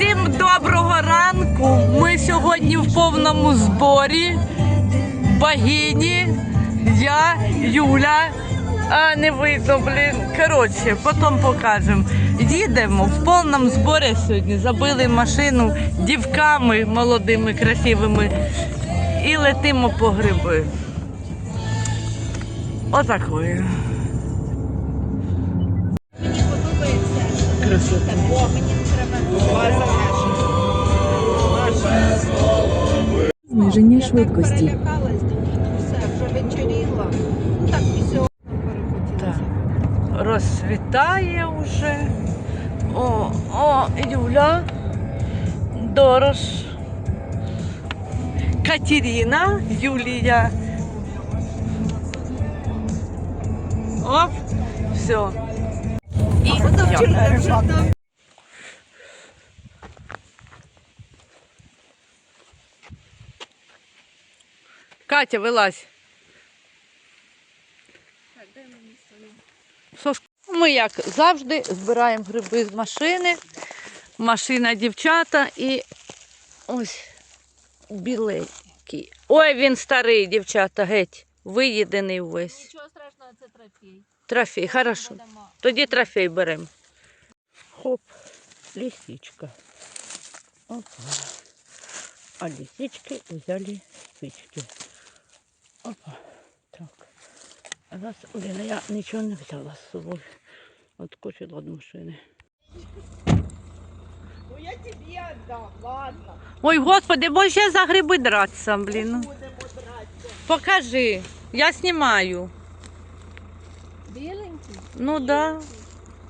Всім доброго ранку. Ми сьогодні в повному зборі. Богині, я, Юля. А не видно, блін. Коротше, потім покажемо. Їдемо в повному зборі сьогодні. Забили машину дівками молодими, красивими. І летимо по гриби. Отакою. Красота. Зниження швидкості. Лякалась, думаю, все, вже вечеріло. Так після Так. Розсвітає вже. О, о, Юля, Дорош, Катерина, Юлія. Оп, все. І я. Катя, вилазь. Сошка. Ми, як завжди, збираємо гриби з машини. Машина дівчата і ось біленький. Ой, він старий, дівчата, геть. Виїдений весь. Нічого страшного, це трофей. Трофей, хорошо. Тоді трофей беремо. Хоп, лисичка. Опа. А лисички взяли спички. Опа. Так. А зараз, Олена, я нічого не взяла з собою. Откочила від машини. Ну я тобі віддам, ладно. Ой, господи, бо ще за гриби дратися, блін. ну. Будемо. Покажи, я знімаю. Біленький? Ну да.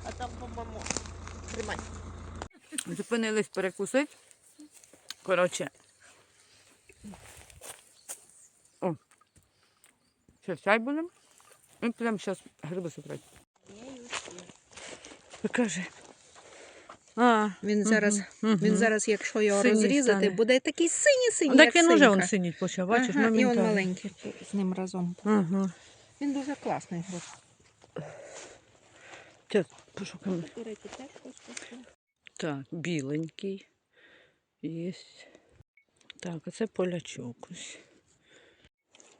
А там по-моєму. Тримай. Зупинились перекусити. Коротше. Ще чай будемо. І підемо зараз гриби сутрати. Покажи. А, Він зараз, мгм. він зараз, якщо його Синій розрізати, стане. буде такий синій-синій. так як він уже он синька. синіть почав, бачиш, ага, і він моментально. маленький з ним разом. Ага. Він дуже класний. гриб. Зараз пошукаємо. Так, біленький. Є. Так, а це полячок ось.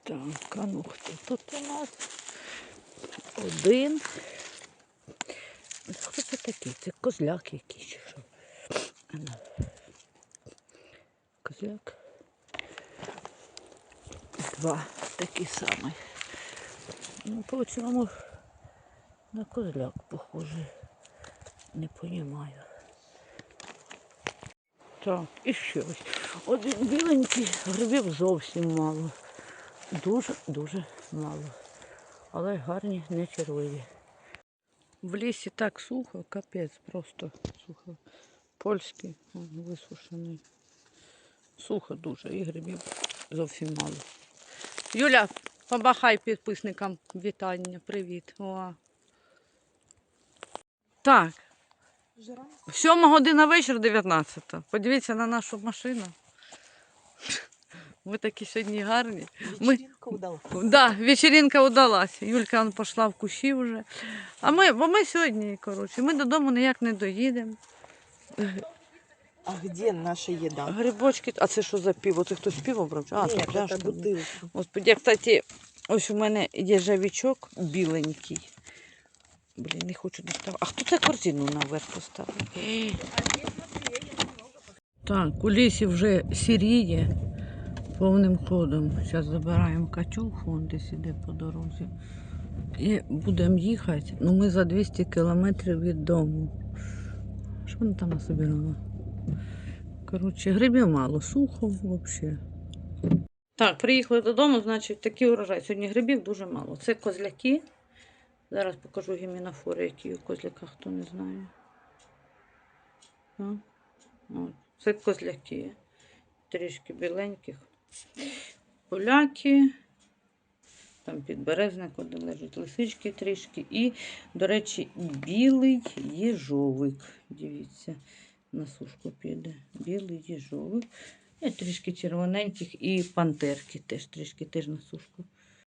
Так, а ну хто тут у нас? Один. Хто це такий? Це козляк якийсь чи що? Ну. Козляк. Два такі самі. Ну, по цьому на козляк похоже. Не понімаю. Так, і ще ось. Один біленький, грибів зовсім мало. Дуже-дуже мало. Але гарні, не червиві. В лісі так сухо, капець, просто сухо. Польський, висушений. Сухо дуже, і грибів зовсім мало. Юля, помахай підписникам вітання. Привіт. О. Так, Сьома година вечора, 19. Подивіться на нашу машину. Ми такі сьогодні гарні. Ми... вдала. Да, вечеринка удалась. Юлька он пішла в кущі вже. А ми, бо ми сьогодні, коротше, ми додому ніяк не доїдемо. А где наша еда? Грибочки, а це що за пиво? Це хтось пиво брав? А, це пляшка. это бутылка. Господи, кстати, ось у мене є жавічок біленький. Блін, не хочу доставати. А хто це корзину наверх поставив? Так, у лісі вже сіріє повним ходом. Зараз забираємо Катю, фон десь іде по дорозі. І будемо їхати. Ну, ми за 200 кілометрів від дому. Що вона там насобирала? Коротше, грибів мало, сухо взагалі. Так, приїхали додому, значить, такий урожай. Сьогодні грибів дуже мало. Це козляки. Зараз покажу гімінофори, які у козляках, хто не знає. Це козляки. Трішки біленьких. Поляки. Там підберезник один лежить, лисички трішки. І, до речі, білий їжовик. Дивіться, на сушку піде. Білий їжовик. І трішки червоненьких і пантерки теж трішки теж на сушку.